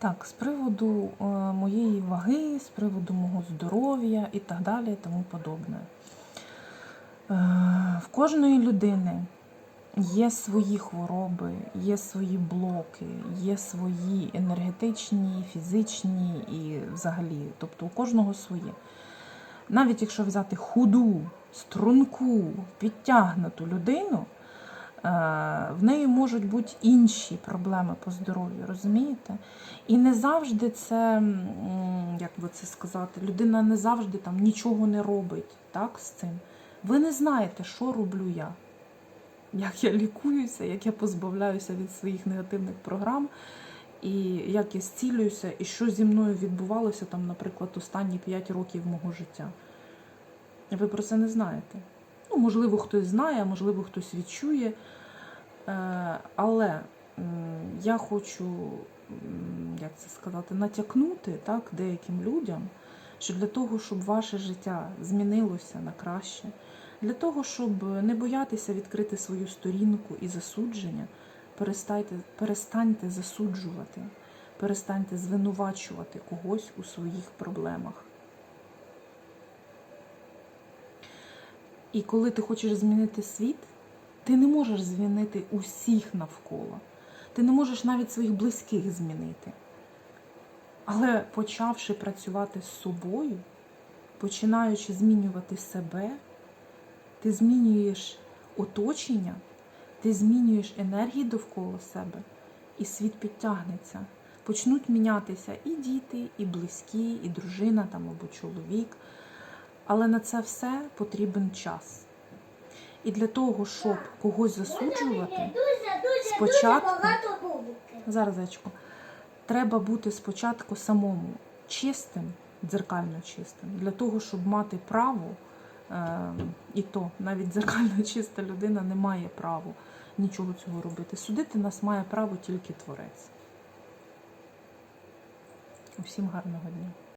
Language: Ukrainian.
Так, з приводу е, моєї ваги, з приводу мого здоров'я і так далі, і тому подобне. Е, в кожної людини є свої хвороби, є свої блоки, є свої енергетичні, фізичні і взагалі. Тобто у кожного своє. Навіть якщо взяти худу, струнку, підтягнуту людину, в неї можуть бути інші проблеми по здоров'ю, розумієте? І не завжди це, як би це сказати, людина не завжди там нічого не робить так, з цим. Ви не знаєте, що роблю я. Як я лікуюся, як я позбавляюся від своїх негативних програм, і як я зцілююся, і що зі мною відбувалося там, наприклад, останні 5 років мого життя. Ви про це не знаєте. Можливо, хтось знає, можливо, хтось відчує. Е, Але я хочу, як це сказати, натякнути так, деяким людям, що для того, щоб ваше життя змінилося на краще, для того, щоб не боятися відкрити свою сторінку і засудження, перестайте, перестаньте засуджувати, перестаньте звинувачувати когось у своїх проблемах. І коли ти хочеш змінити світ, ти не можеш змінити усіх навколо. Ти не можеш навіть своїх близьких змінити. Але почавши працювати з собою, починаючи змінювати себе, ти змінюєш оточення, ти змінюєш енергії довкола себе, і світ підтягнеться. Почнуть мінятися і діти, і близькі, і дружина там або чоловік. Але на це все потрібен час. І для того, щоб когось засуджувати, Спочатку- зараз зайчику, треба бути спочатку самому чистим, дзеркально чистим, для того, щоб мати право, е, і то навіть дзеркально чиста людина не має права нічого цього робити. Судити нас має право тільки творець. Усім гарного дня.